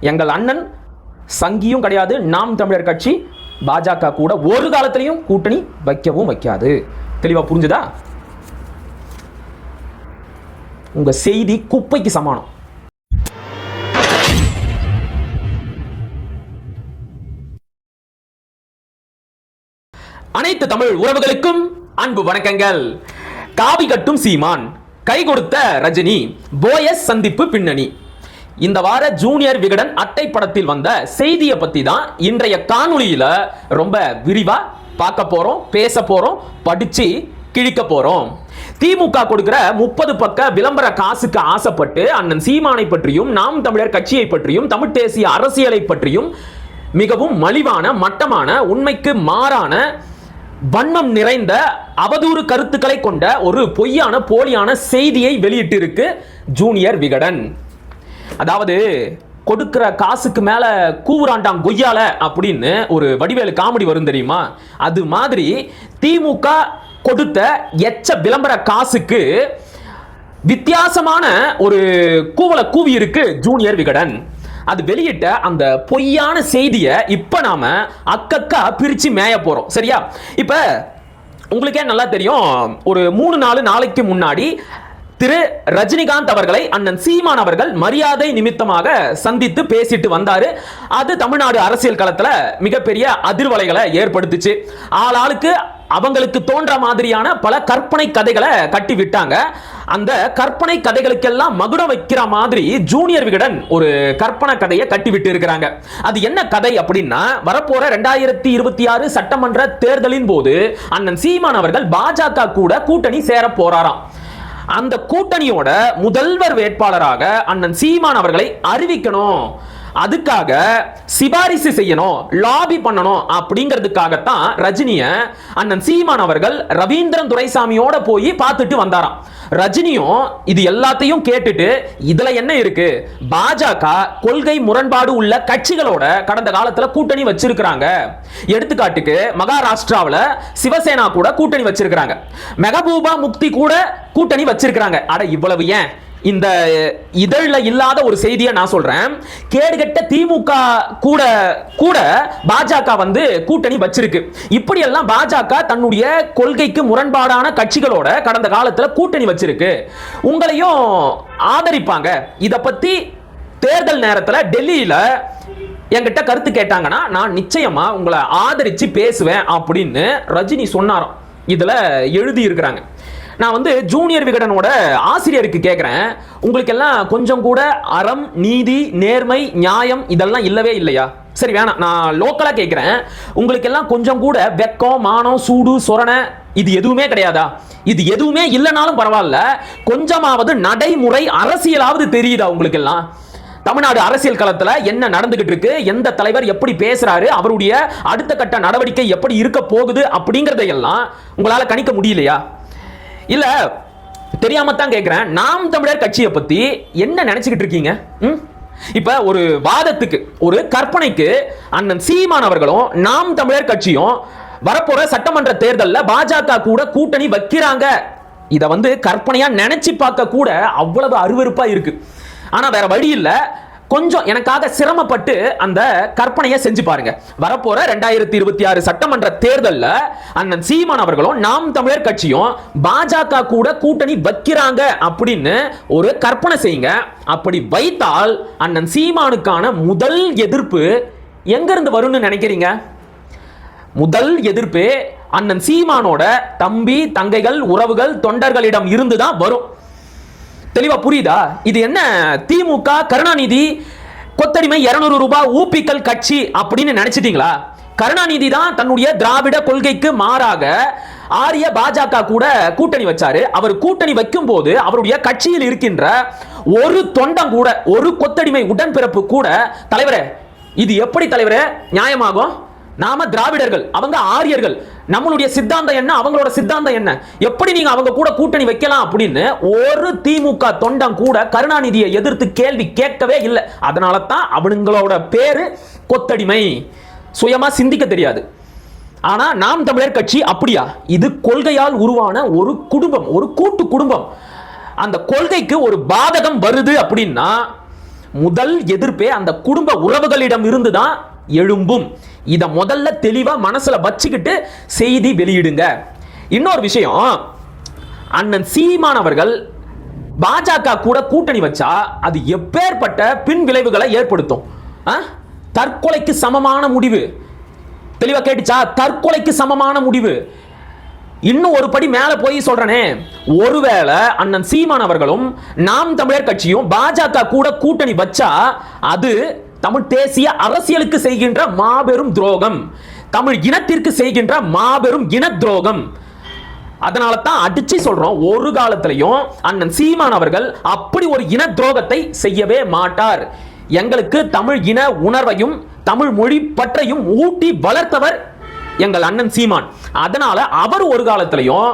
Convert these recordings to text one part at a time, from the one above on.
எங்கள் அண்ணன் சங்கியும் கிடையாது நாம் தமிழர் கட்சி பாஜக கூட ஒரு காலத்திலையும் கூட்டணி வைக்கவும் வைக்காது. தெளிவா புரிஞ்சுதா? உங்க செய்தி குப்பைக்கு சமானம். அனைத்து தமிழ் உறவுகளுக்கும் அன்பு வணக்கங்கள். காவி கட்டும் சீமான் கை கொடுத்த ரஜினி போயஸ் சந்திப்பு பின்னணி. இந்த வார ஜூனியர் விகடன் அட்டை படத்தில் வந்த செய்தியை பத்தி தான் இன்றைய காணொளியில ரொம்ப விரிவா பார்க்க போறோம் பேச போறோம் படிச்சு கிழிக்க போறோம். திமுக கொடுக்கிற முப்பது பக்க விளம்பர காசுக்கு ஆசைப்பட்டு அண்ணன் சீமானை பற்றியும் நாம் தமிழர் கட்சியை பற்றியும் தமிழ் தேசிய அரசியலை பற்றியும் மிகவும் மலிவான மட்டமான உண்மைக்கு மாறான வன்மம் நிறைந்த அவதூறு கருத்துக்களை கொண்ட ஒரு பொய்யான போலியான செய்தியை வெளியிட்டிருக்கு ஜூனியர் விகடன். அதாவது கொடுக்கிற காசுக்கு மேலே கூவுறாண்டாம் கொய்யால அப்படின்னு ஒரு வடிவேலு காமெடி வரும் தெரியுமா? அது மாதிரி திமுக கொடுத்த எச்ச விளம்பர காசுக்கு வித்தியாசமான ஒரு கூவலை கூவி இருக்கு ஜூனியர் விகடன். அது வெளியிட்ட அந்த பொய்யான செய்தியை இப்போ நாம அக்கக்கா பிரித்து மேய போகிறோம் சரியா? இப்போ உங்களுக்கே நல்லா தெரியும் ஒரு மூணு நாலு நாளைக்கு முன்னாடி திரு ரஜினிகாந்த் அவர்களை அண்ணன் சீமான் அவர்கள் மரியாதை நிமித்தமாக சந்தித்து பேசிட்டு வந்தாரு. அது தமிழ்நாடு அரசியல் களத்துல மிகப்பெரிய அதிர்வலைகளை ஏற்படுத்துச்சு. ஆளாளுக்கு அவங்களுக்கு தோன்ற மாதிரியான பல கற்பனை கதைகளை கட்டி விட்டாங்க. அந்த கற்பனை கதைகளுக்கெல்லாம் மகுடம் வைக்கிற மாதிரி ஜூனியர் விகடன் ஒரு கற்பனை கதையை கட்டி விட்டு இருக்கிறாங்க அது என்ன கதை அப்படின்னா வரப்போற ரெண்டாயிரத்தி இருபத்தி ஆறு சட்டமன்ற தேர்தலின் போது அண்ணன் சீமான் அவர்கள் பாஜக கூட கூட்டணி சேர போறாராம். அந்த கூட்டணியோட முதல்வர் வேட்பாளராக அண்ணன் சீமான் அவர்களை அறிவிக்கணும். அதுக்காக சிபாரிசு செய்யணும் லாபி பண்ணணும் அப்படிங்கிறதுக்காகத்தான் ரஜினிய அண்ணன் சீமான் அவர்கள் ரவீந்திரன் துரைசாமியோட போய் பார்த்துட்டு வந்தாராம். ரஜினியும் இது எல்லாத்தையும் கேட்டுட்டு இதுல என்ன இருக்கு? பாஜக கொள்கை முரண்பாடு உள்ள கட்சிகளோட கடந்த காலத்துல கூட்டணி வச்சிருக்கிறாங்க. எடுத்துக்காட்டுக்கு மகாராஷ்டிராவில் சிவசேனா கூட கூட்டணி வச்சிருக்கிறாங்க. மெகபூபா முக்தி கூட கூட்டணி வச்சிருக்கிறாங்க. அட இவ்வளவு ஏன்? இந்த இதழில் இல்லாத ஒரு செய்தியை நான் சொல்றேன். கேடுகட்ட திமுக கூட கூட பாஜக வந்து கூட்டணி வச்சிருக்கு. இப்படியெல்லாம் பாஜக தன்னுடைய கொள்கைக்கு முரண்பாடான கட்சிகளோட கடந்த காலத்தில் கூட்டணி வச்சிருக்கு. உங்களையும் ஆதரிப்பாங்க. இதை பத்தி தேர்தல் நேரத்தில் டெல்லியில் என்கிட்ட கருத்து கேட்டாங்கன்னா நான் நிச்சயமா உங்களை ஆதரிச்சு பேசுவேன் அப்படின்னு ரஜினி சொன்னாராம். இதுல எழுதி இருக்கிறாங்க நான் வந்து ஜூனியர் விகடனோட ஆசிரியருக்கு கேட்குறேன் உங்களுக்கு எல்லாம் கொஞ்சம் கூட அறம் நீதி நேர்மை நியாயம் இதெல்லாம் இல்லவே இல்லையா? சரி வேணாம். நான் லோக்கலாக கேட்குறேன் உங்களுக்கு எல்லாம் கொஞ்சம் கூட வெக்கம் மானம் சூடு சொரணை இது எதுவுமே கிடையாதா? இது எதுவுமே இல்லைனாலும் பரவாயில்ல. கொஞ்சமாவது நடைமுறை அரசியலாவது தெரியுதா உங்களுக்கு எல்லாம் தமிழ்நாடு அரசியல் களத்தில் என்ன நடந்துகிட்டு இருக்கு? எந்த தலைவர் எப்படி பேசுறாரு? அவருடைய அடுத்த கட்ட நடவடிக்கை எப்படி இருக்க போகுது அப்படிங்கறதையெல்லாம் உங்களால் கணிக்க முடியலையா? இல்ல தெரியாம தான் கேட்கிறேன் நாம் தமிழர் கட்சியை பத்தி என்ன நினைச்சுக்கிட்டு இருக்கீங்க? ம்? இப்ப ஒரு வாதத்துக்கு ஒரு கற்பனைக்கு அண்ணன் சீமான் அவர்களும் நாம் தமிழர் கட்சியும் வரப்போற சட்டமன்ற தேர்தலில் பாஜக கூட கூட்டணி வைக்கிறாங்க. இதை வந்து கற்பனையா நினைச்சு பார்க்க கூட அவ்வளவு அருவருப்பா இருக்கு. ஆனா வேற வழி இல்லை. கொஞ்சம் எனக்காக சிரமப்பட்டு அந்த கற்பனையை செஞ்சு பாருங்க. வரப்போற ரெண்டாயிரத்தி இருபத்தி ஆறு சட்டமன்ற தேர்தலில் அண்ணன் சீமான் அவர்களும் நாம் தமிழர் கட்சியும் பாஜக கூட கூட்டணி வைக்கிறாங்க அப்படின்னு ஒரு கற்பனை செய்யுங்க. அப்படி வைத்தால் அண்ணன் சீமானுக்கான முதல் எதிர்ப்பு எங்கிருந்து வரும்னு நினைக்கிறீங்க? முதல் எதிர்ப்பு அண்ணன் சீமானோட தம்பி தங்கைகள் உறவுகள் தொண்டர்களிடம் இருந்து தான் வரும். தெளிவா புரியுதா? இது என்ன? திமுக கருணாநிதி கொத்தடிமை 200 ரூபாய் ஊப்பிக்கல் கட்சி அப்படின்னு நினைச்சிட்டீங்களா? கருணாநிதி தான் தன்னுடைய திராவிட கொள்கைக்கு மாறாக ஆரிய பாஜக கூட கூட்டணி வச்சாரு. அவர் கூட்டணி வைக்கும் போது அவருடைய கட்சியில் இருக்கின்ற ஒரு தொண்டம் கூட ஒரு கொத்தடிமை உடன்பிறப்பு கூட தலைவரே இது எப்படி தலைவரே நியாயமாகும்? நாம திராவிடர்கள் அவங்க ஆரியர்கள் நம்மளுடைய சித்தாந்தம் என்ன? அவங்களோட சித்தாந்தம் என்ன? எப்படி நீங்க அவங்க கூட கூட்டணி வைக்கலாம் அப்படின்னு ஒரு திமுக தொண்டம் கூட கருணாநிதியை எதிர்த்து கேள்வி கேட்கவே இல்லை. அதனால தான் அவனுங்களோட பேரு கொத்தடிமை. சுயமா சிந்திக்க தெரியாது. ஆனா நாம் தமிழர் கட்சி அப்படியா? இது கொள்கையால் உருவான ஒரு குடும்பம் ஒரு கூட்டு குடும்பம். அந்த கொள்கைக்கு ஒரு பாதகம் வருது அப்படின்னா முதல் எதிர்ப்பே அந்த குடும்ப உறவுகளிடம் இருந்து தான் எழும்பும். இதை முதல்ல தெளிவாக மனசில் வச்சுக்கிட்டு செய்தி வெளியிடுங்க. இன்னொரு விஷயம் அண்ணன் சீமான் அவர்கள் பாஜக கூட கூட்டணி வச்சா அது எப்பேற்பட்ட பின் விளைவுகளை ஏற்படுத்தும். ஆ? தற்கொலைக்கு சமமான முடிவு. தெளிவாக கேட்டுச்சா? தற்கொலைக்கு சமமான முடிவு. இன்னும் ஒரு படி மேல போய் சொல்றனே. ஒருவேளை அண்ணன் சீமான் அவர்களும் நாம் தமிழர் கட்சியும் பாஜக கூட கூட்டணி வச்சா அது தமிழ் தேசிய அரசியலுக்கு செய்கின்ற மாபெரும் துரோகம். தமிழ் இனத்திற்கு செய்கின்ற மாபெரும் இன துரோகம் அதனால தான் அடிச்சு சொல்றோம் ஒரு காலத்திலையும் அண்ணன் சீமான் அவர்கள் அப்படி ஒரு இன துரோகத்தை செய்யவே மாட்டார். எங்களுக்கு தமிழ் இன உணர்வையும் தமிழ் மொழி பற்றையும் ஊட்டி வளர்த்தவர் எங்கள் அண்ணன் சீமான். அதனால அவர் ஒரு காலத்திலையும்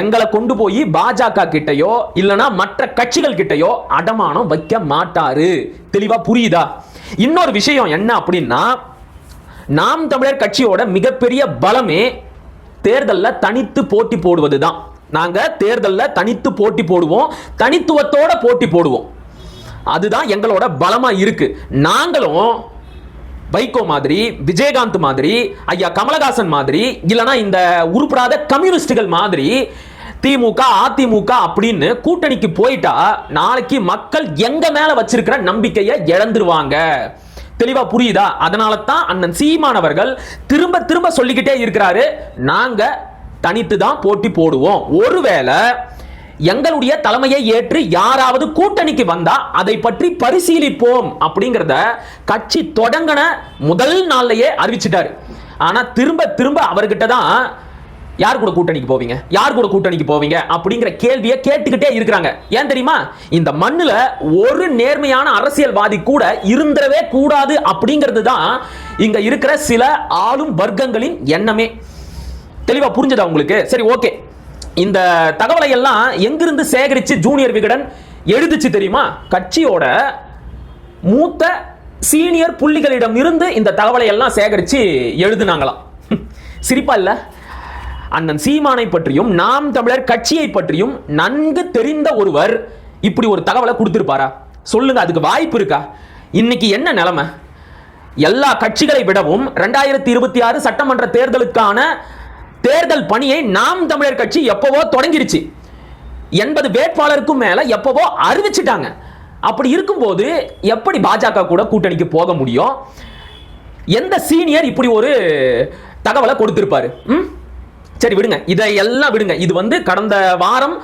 எங்களை கொண்டு போய் பாஜக கிட்டயோ இல்லனா மற்ற கட்சிகள் கிட்டயோ அடமானம் வைக்க மாட்டாரு. தெளிவா புரியுதா? இன்னொரு விஷயம் என்ன அப்படின்னா நாம் தமிழர் கட்சியோட மிகப்பெரிய பலமே தேர்தலில் தனித்து போட்டி போடுவது தான் நாங்க தேர்தலில் தனித்து போட்டி போடுவோம் தனித்துவத்தோட போட்டி போடுவோம். அதுதான் எங்களோட பலமா இருக்கு. நாங்களும் வைகோ மாதிரி விஜயகாந்த் மாதிரி ஐயா கமலஹாசன் மாதிரி இல்லைனா இந்த உருப்படாத கம்யூனிஸ்டுகள் மாதிரி திமுக அதிமுக அப்படின்னு கூட்டணிக்கு போயிட்டா நாளைக்கு மக்கள் எங்க மேல வச்சிருக்கிற நம்பிக்கையை இழந்துருவாங்க. தெளிவா புரியுதா? அதனால தான் அண்ணன் சீமானவர்கள் திரும்ப திரும்ப சொல்லிக்கிட்டே இருக்கிறாரு. நாங்க தனித்து தான் போட்டி போடுவோம். ஒருவேளை எங்களுடைய தலைமையை ஏற்று யாராவது கூட்டணிக்கு வந்தா அதை பற்றி பரிசீலிப்போம் அப்படிங்கிறத கட்சி தொடங்கின முதல் நாள்லயே அறிவிச்சிட்டாரு. ஆனா திரும்ப திரும்ப அவர்கிட்ட தான் யார் கூட கூட்டணிக்கு போவீங்க? யார் கூட கூட்டணிக்கு போவீங்க? அப்படிங்கிற கேள்வியை கேட்டுக்கிட்டே இருக்கிறாங்க. ஏன் தெரியுமா? இந்த மண்ணுல ஒரு நேர்மையான அரசியல்வாதி கூட இருந்துடவே கூடாது அப்படிங்கிறது தான் இங்க இருக்கிற சில ஆளும் வர்க்கங்களின் எண்ணமே. தெளிவா புரிஞ்சதா உங்களுக்கு? சரி ஓகே. இந்த தகவலை எல்லாம் எங்கிருந்து சேகரிச்சு ஜூனியர் விகடன் எழுதிச்சு தெரியுமா? கட்சியோட மூத்த சீனியர் புள்ளிகளிடம் இருந்து இந்த தகவலை எல்லாம் சேகரிச்சு எழுதுனாங்களாம். சிரிப்பா இல்ல? அண்ணன் சீமானை பற்றியும் நாம் தமிழர் கட்சியை பற்றியும் நன்கு தெரிந்த ஒருவர் இப்படி ஒரு தகவலை கொடுத்திருப்பாரா? சொல்லுங்க அதுக்கு வாய்ப்பு இருக்கா? இன்னைக்கு என்ன நிலைமை? எல்லா கட்சிகளை விடவும் ரெண்டாயிரத்தி இருபத்தி ஆறு சட்டமன்ற தேர்தலுக்கான தேர்தல் பணியை நாம் தமிழர் கட்சி எப்பவோ தொடங்கிருச்சு. எண்பது வேட்பாளருக்கும் மேல எப்பவோ அறிவிச்சிட்டாங்க. அப்படி இருக்கும்போது எப்படி பாஜக கூட கூட்டணிக்கு போக முடியும்? எந்த சீனியர் இப்படி ஒரு தகவலை கொடுத்திருப்பாரு? ம்? சரி விடுங்க. இதை எல்லாம் விடுங்க. இது வந்து கடந்த வாரம்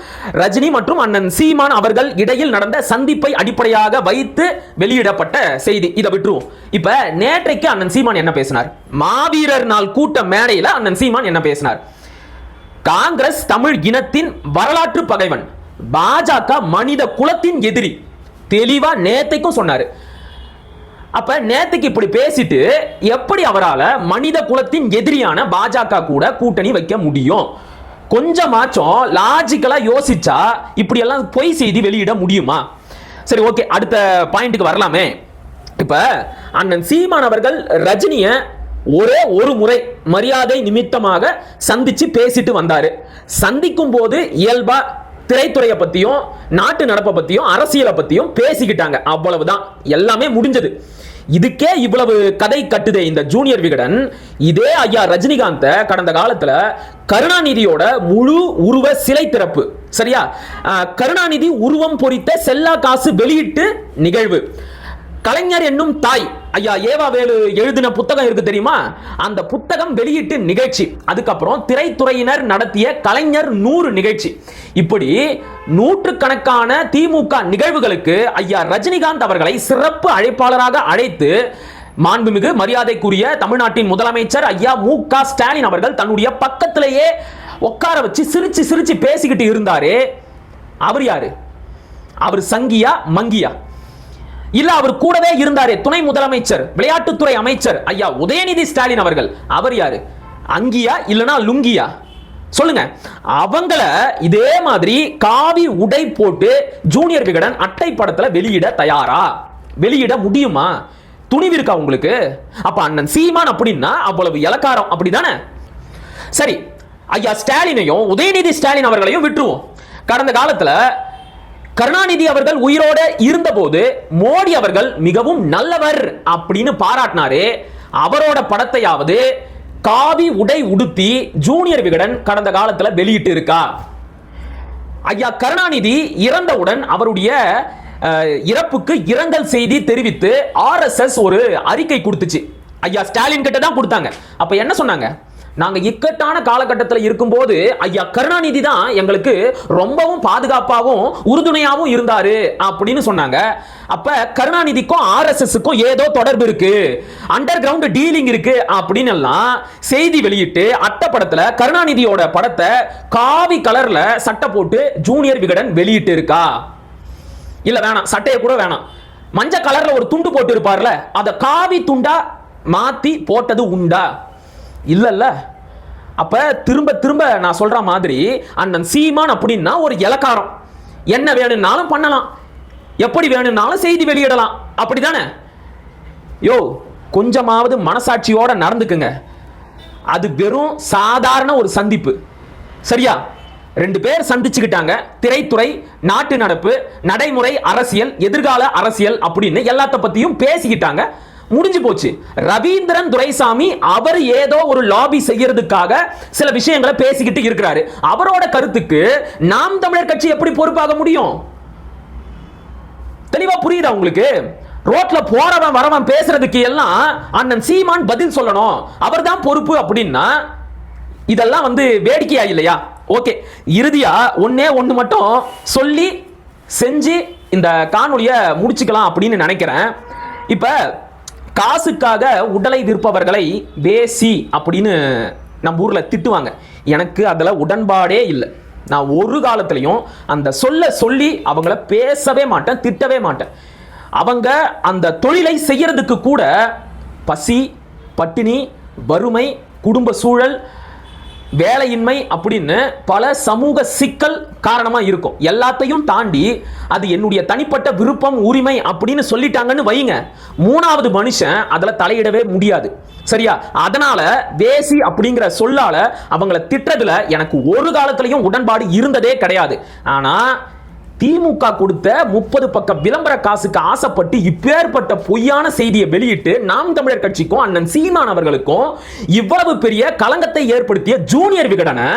ரஜினி மற்றும் அண்ணன் சீமான் அவர்கள் இடையில் நடந்த சந்திப்பை அடிப்படையாக வைத்து வெளியிடப்பட்ட செய்தி. இதை விட்டுருவோம். இப்ப நேற்றைக்கு அண்ணன் சீமான் என்ன பேசினார்? மாவீரர் நாள் கூட்ட மேடையில அண்ணன் சீமான் என்ன பேசினார்? காங்கிரஸ் தமிழ் இனத்தின் வரலாற்று பகைவன் பாஜக மனித குலத்தின் எதிரி. தெளிவா நேத்தைக்கும் சொன்னாரு. அப்ப நேத்துக்கு இப்படி பேசிட்டு எப்படி அவரால மனித குலத்தின் எதிரியான பாஜக கூட கூட்டணி வைக்க முடியும்? கொஞ்சமாச்சும் லாஜிக்கலா யோசிச்சா இப்படி எல்லாம் பொய் செய்தி வெளியிட முடியுமா? சரி ஓகே அடுத்த பாயிண்ட்டுக்கு வரலாமே. இப்ப அண்ணன் சீமான் அவர்கள் ரஜினிய ஒரே ஒரு முறை மரியாதை நிமித்தமாக சந்திச்சு பேசிட்டு வந்தாரு. சந்திக்கும் போது இயல்பா திரைத்துறையை பற்றியும் நாட்டு நடப்பை பற்றியும் அரசியலை பற்றியும் பேசிக்கிட்டாங்க. அவ்வளவுதான். எல்லாமே முடிஞ்சது. இதுக்கே இவ்வளவு கதை கட்டுதே இந்த ஜூனியர் விகடன். இதே ஐயா ரஜினிகாந்த கடந்த காலத்துல கருணாநிதியோட முழு உருவ சிலை திறப்பு. சரியா? கருணாநிதி உருவம் பொறித்த செல்லா காசு வெளியிட்டு நிகழ்வு. கலைஞர் என்னும் தாய். ஐயா ஏவா வேலு எழுதின புத்தகம் இருக்கு தெரியுமா? அந்த புத்தகம் வெளியீட்டு நிகழ்ச்சி. அதுக்கப்புறம் திரைத்துறையினர் நடத்திய கலைஞர் நூறு நிகழ்ச்சி. இப்படி நூற்றுக்கணக்கான திமுக நிகழ்வுகளுக்கு ஐயா ரஜினிகாந்த் அவர்களை சிறப்பு அழைப்பாளராக அழைத்து மாண்புமிகு மரியாதைக்குரிய தமிழ்நாட்டின் முதலமைச்சர் ஐயா மு க. ஸ்டாலின் அவர்கள் தன்னுடைய பக்கத்திலேயே உட்கார வச்சு சிரிச்சு சிரிச்சு பேசிக்கிட்டு இருந்தாரு. அவர் யாரு? அவர் சங்கியா மங்கியா? இல்ல அவர் கூடவே இருந்தாரே துணை முதலமைச்சர் விளையாட்டுத்துறை அமைச்சர். ஐயா உதயநிதி ஸ்டாலின் அவர்கள். அவர் யாரு? அங்கியா இல்லனா லுங்கியா? சொல்லுங்க. அவங்கள இதே மாதிரி காவி உடை போட்டு ஜூனியர் விகடன் அட்டை படத்துல வெளியிட தயாரா? வெளியிட முடியுமா? துணிவு இருக்கா உங்களுக்கு? அப்ப அண்ணன் சீமான் அப்படின்னா அவ்வளவு இலக்காரம் அப்படிதானே? சரி ஐயா ஸ்டாலினையும் உதயநிதி ஸ்டாலின் அவர்களையும் விட்டுருவோம். கடந்த காலத்துல கருணாநிதி அவர்கள் உயிரோட இருந்தபோது மோடி அவர்கள் மிகவும் நல்லவர் அப்படின்னு பாராட்டினாரு. அவரோட படத்தையாவது காவி உடை உடுத்தி ஜூனியர் விகடன் கடந்த காலத்துல வெளியிட்டு இருக்கா? ஐயா கருணாநிதி இறந்தவுடன் அவருடைய இறப்புக்கு இரங்கல் செய்தி தெரிவித்து ஆர்எஸ்எஸ் ஒரு அறிக்கை கொடுத்துச்சு. ஐயா ஸ்டாலின் கிட்ட தான் கொடுத்தாங்க. அப்ப என்ன சொன்னாங்க? நாங்க இக்கட்டான காலகட்டத்தில் இருக்கும்போது ஐயா கருணாநிதி தான் எங்களுக்கு ரொம்பவும் பாதுகாப்பாகவும் உறுதுணையாகவும் இருந்தாரு அப்படின்னு சொன்னாங்க. அப்ப கருணாநிதிக்கும் ஆர்எஸ்எஸ்க்கும் ஏதோ தொடர்பு இருக்கு. அண்டர் கிரவுண்ட் டீலிங் இருக்கு அப்படின்னு எல்லாம் செய்தி வெளியிட்டு அட்டப்படத்துல கருணாநிதியோட படத்தை காவி கலர்ல சட்டை போட்டு ஜூனியர் விகடன் வெளியிட்டு இருக்கா? இல்ல வேணாம் சட்டையை கூட வேணாம். மஞ்சள் கலர்ல ஒரு துண்டு போட்டு இருப்பார்ல அதை காவி துண்டா மாத்தி போட்டது உண்டா? இல்லைல்ல. அப்போ திரும்ப திரும்ப நான் சொல்கிற மாதிரி அண்ணன் சீமான் அப்படின்னா ஒரு இலக்காரம். என்ன வேணும்னாலும் பண்ணலாம். எப்படி வேணும்னாலும் செய்தி வெளியிடலாம். அப்படி தானே யோ கொஞ்சமாவது மனசாட்சியோட நடந்துக்குங்க. அது வெறும் சாதாரண ஒரு சந்திப்பு. சரியா? ரெண்டு பேர் சந்திச்சுக்கிட்டாங்க. திரைத்துறை நாட்டு நடப்பு நடைமுறை அரசியல் எதிர்கால அரசியல் அப்படின்னு எல்லாத்த பத்தியும் பேசிக்கிட்டாங்க. முடிஞ்சு போச்சு. ரவீந்திரன் துரைசாமி அவர் ஏதோ ஒரு லாபி செய்யறதுக்காக சில விஷயங்களை பேசிக்கிட்டு இருக்கிறாரு. அவரோட கருத்துக்கு நாம் தமிழர் கட்சி எப்படி பொறுப்பாக முடியும்? தெளிவா புரியுதா உங்களுக்கு? ரோட்ல போறவன் வரவன் பேசுறதுக்கு எல்லாம் அண்ணன் சீமான் பதில் சொல்லணும். அவர் தான் பொறுப்பு அப்படின்னா இதெல்லாம் வந்து வேடிக்கையா இல்லையா? ஓகே. இறுதியா ஒன்னே ஒன்று மட்டும் சொல்லி செஞ்சு இந்த காணொலியை முடிச்சுக்கலாம் அப்படின்னு நினைக்கிறேன். இப்போ காசுக்காக உடலை விற்பவர்களை வேசி அப்படின்னு நம்ம ஊரில் திட்டுவாங்க. எனக்கு அதில் உடன்பாடே இல்லை. நான் ஒரு காலத்துலேயும் அந்த சொல்ல சொல்லி அவங்கள பேசவே மாட்டேன் திட்டவே மாட்டேன். அவங்க அந்த தொழிலை செய்யறதுக்கு கூட பசி பட்டினி வறுமை குடும்ப சூழல் வேலையின்மை அப்படின்னு பல சமூக சிக்கல் காரணமா இருக்கும். எல்லாத்தையும் தாண்டி அது என்னுடைய தனிப்பட்ட விருப்பம் உரிமை அப்படின்னு சொல்லிட்டாங்கன்னு வைங்க. மூணாவது மனுஷன் அதுல தலையிடவே முடியாது. சரியா? அதனால வேசி அப்படிங்கிற சொல்லால அவங்கள திட்டதுல எனக்கு ஒரு காலத்திலையும் உடன்பாடு இருந்ததே கிடையாது. ஆனா திமுக கொடுத்த முப்பது பக்க விளம்பர காசுக்கு ஆசைப்பட்டு இப்பேற்பட்ட பொய்யான செய்தியை வெளியிட்டு நாம் தமிழர் கட்சிக்கும் அண்ணன் சீமான் அவர்களுக்கும் இவ்வளவு பெரிய களங்கத்தை ஏற்படுத்திய ஜூனியர் விகடனை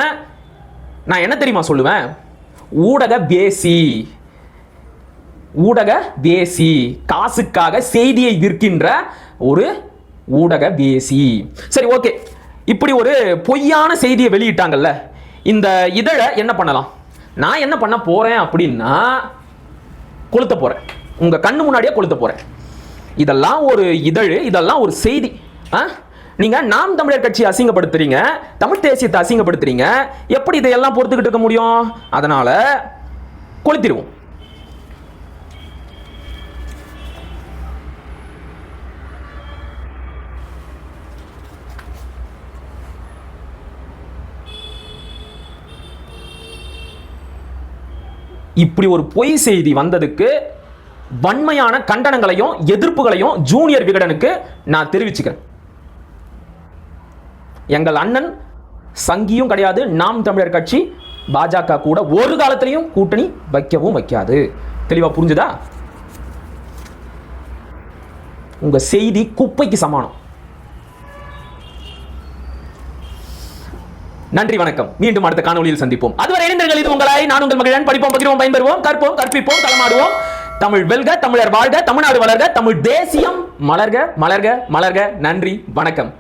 நான் என்ன தெரியுமா சொல்லுவேன்? ஊடக பேசி ஊடக பேசி காசுக்காக செய்தியை விற்கின்ற ஒரு ஊடக பேசி. சரி ஓகே இப்படி ஒரு பொய்யான செய்தியை வெளியிட்டாங்கல்ல இந்த இதழை என்ன பண்ணலாம்? நான் என்ன பண்ண போறேன் அப்படின்னா கொளுத்த போறேன். உங்க கண்ணு முன்னாடியே கொளுத்த போறேன். இதெல்லாம் ஒரு இதழ் இதெல்லாம் ஒரு செய்தி. ஆ? நீங்க நாம் தமிழர் கட்சி அசிங்கப்படுத்துறீங்க தமிழ் தேசியத்தை அசிங்கப்படுத்துறீங்க எப்படி இதையெல்லாம் பொறுத்துக்கிட்டு இருக்க முடியும்? அதனால கொளுத்திடுவோம். இப்படி ஒரு பொய் செய்தி வந்ததுக்கு வன்மையான கண்டனங்களையும் எதிர்ப்புகளையும் ஜூனியர் விகடனுக்கு நான் தெரிவிச்சுக்கிறேன். எங்கள் அண்ணன் சங்கியும் கிடையாது நாம் தமிழர் கட்சி பாஜக கூட ஒரு காலத்திலையும் கூட்டணி வைக்கவும் வைக்காது. தெளிவா புரிஞ்சுதா? உங்க செய்தி குப்பைக்கு சமானம். நன்றி வணக்கம். மீண்டும் அடுத்த காணொளியில் சந்திப்போம். அதுவரை இணைந்தர்கள் இது உங்களாய். நான் உங்கள் மகிழன் படிப்போம் பகிர்வோம் பயன்பெறுவோம் கற்போம் கற்பிப்போம் களமாடுவோம். தமிழ் வெல்க தமிழர் வாழ்க தமிழ்நாடு வளர்க தமிழ் தேசியம் மலர்க மலர்க மலர்க. நன்றி வணக்கம்.